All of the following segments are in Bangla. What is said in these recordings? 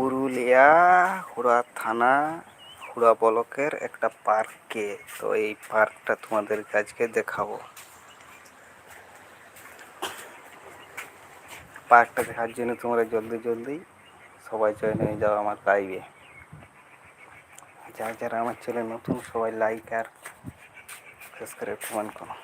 পুরুলিয়া, হুড়া থানা, হুড়া ব্লকের একটা পার্কে। তো এই পার্কটা তোমাদের আজকে দেখাবো। পার্কটা দেখার জন্য তোমরা জলদি জলদি সবাই জয়েন হয়ে যাও আমার লাইভে যারা যারা আমার চ্যানেল নতুন, সবাই লাইক আর সাবস্ক্রাইব কমেন্ট করো।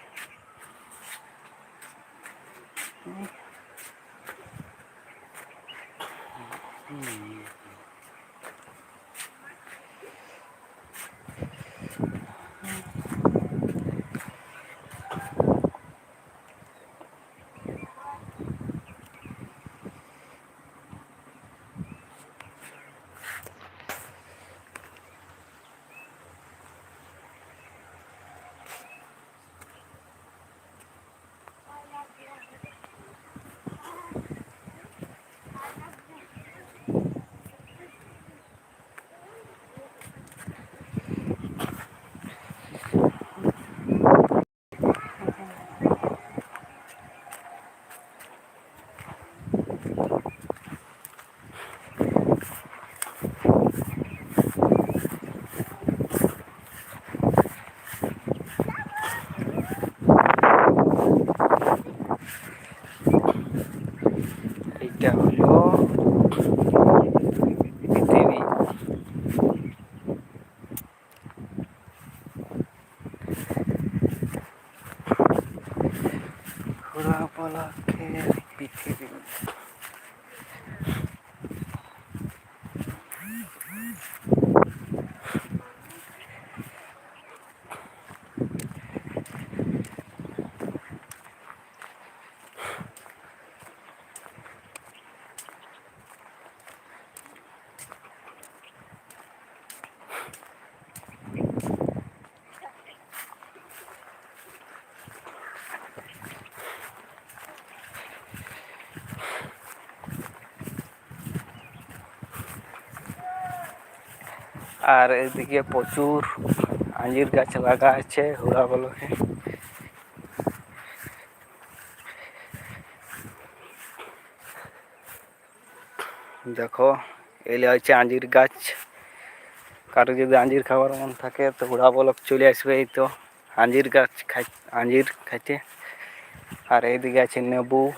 এইটা হলো পৃথিবী ঘোরা উপলক্ষে পৃথিবী আর এদিকে প্রচুর আঞ্জির গাছ লাগা আছে, হুড়া বলকে দেখো এলে হচ্ছে আঞ্জির গাছ। কারও যদি আঞ্জির খাবার মন থাকে, তো হুড়া বলক চলে আসবে এই তো। আঞ্জির গাছ খাই আঞ্জির খাইতে। আর এইদিকে আছে নেবু।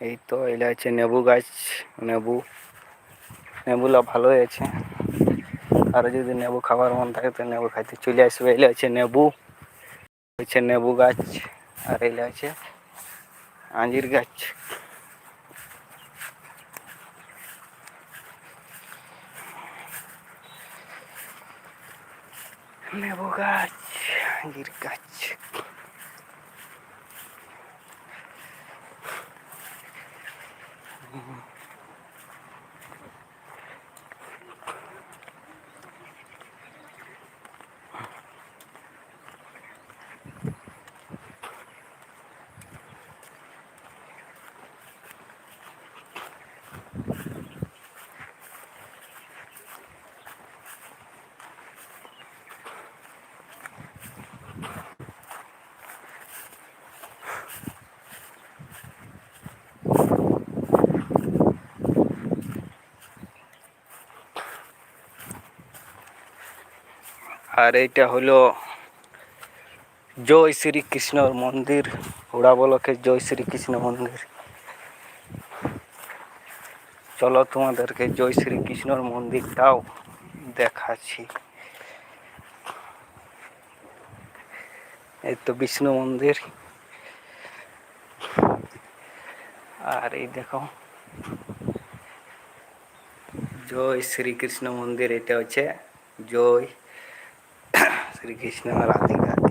এই তো এলে আছে নেবু গাছ, নেবু। নেবুলা ভালোই আছে। আর যদি নেবু খাবার মন থাকে, তো নেবু খাইতে। চলে আসবে, এলে হচ্ছে নেবু। হচ্ছে নেবু গাছ, আর এলে আছে আঞ্জির গাছ। নেবু গাছ, আঞ্জির গাছ। আর এইটা হলো জয় শ্রীকৃষ্ণর মন্দির, ওড়া বলকে জয় শ্রীকৃষ্ণ মন্দির। চলো তোমাদেরকে জয় শ্রীকৃষ্ণর মন্দিরটাও দেখাচ্ছি। এই তো বিষ্ণু মন্দির। আর এই দেখো, জয় শ্রীকৃষ্ণ মন্দির, এটা হচ্ছে জয় શ્રી કૃષ્ણ રાધિકા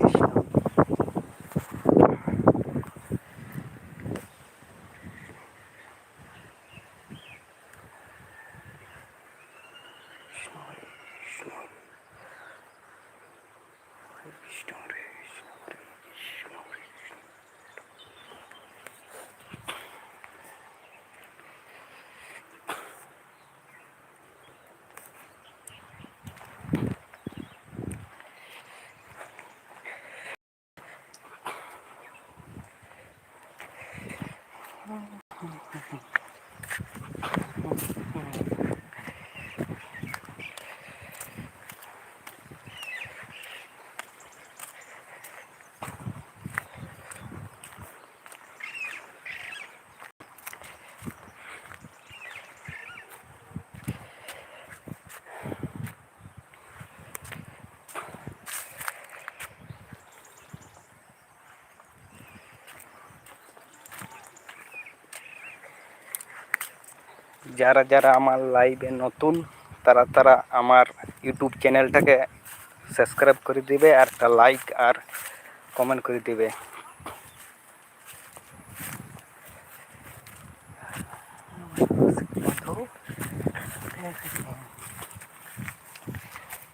যারা যারা আমার লাইভে নতুন, তারা তারা আমার ইউটিউব চ্যানেলটাকে সাবস্ক্রাইব করে দিবে আর একটা লাইক আর কমেন্ট করে দিবে।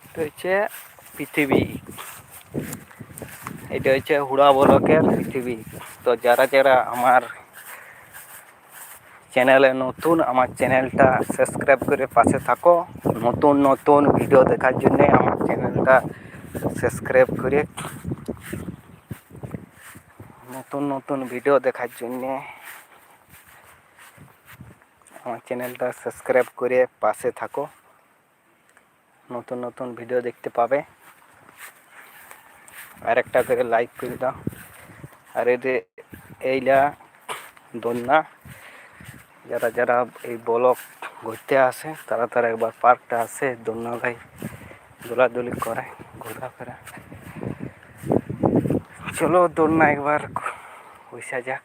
এটা হচ্ছে পৃথিবী। এটা হচ্ছে হুড়া বলকের পৃথিবী। তো যারা যারা আমার চ্যানেলে নতুন, আমার চ্যানেলটা সাবস্ক্রাইব করে পাশে থাকো। নতুন নতুন ভিডিও দেখার জন্যে আমার চ্যানেলটা সাবস্ক্রাইব করে নতুন নতুন ভিডিও দেখার জন্যে আমার চ্যানেলটা সাবস্ক্রাইব করে পাশে থাকো। নতুন নতুন ভিডিও দেখতে পাবে। আর একটা করে লাইক করে দাও। আর এদের এইলা দন্যা যারা যারা এই ব্লক ঘুরতে আসে তারা তারা একবার পার্কটা আসে ভাই দোলাদুলি করে ঘোরাফেরা। চলো দোলনা একবার পয়সা যাক।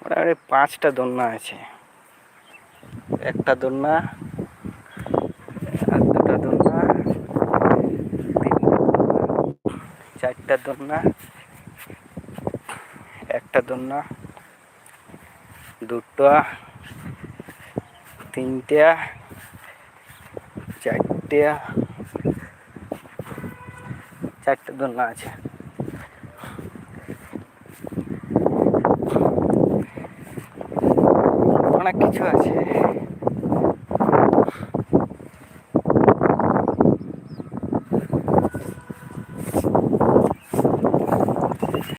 মোটামুটি পাঁচটা দোলনা আছে। একটা দোলনা আর দুটা দোলনা, চারটা দোলনা। একটা দোলনা দুটো তিনটা চারটে চারটে দোলনা আছে। অনেক কিছু আছে।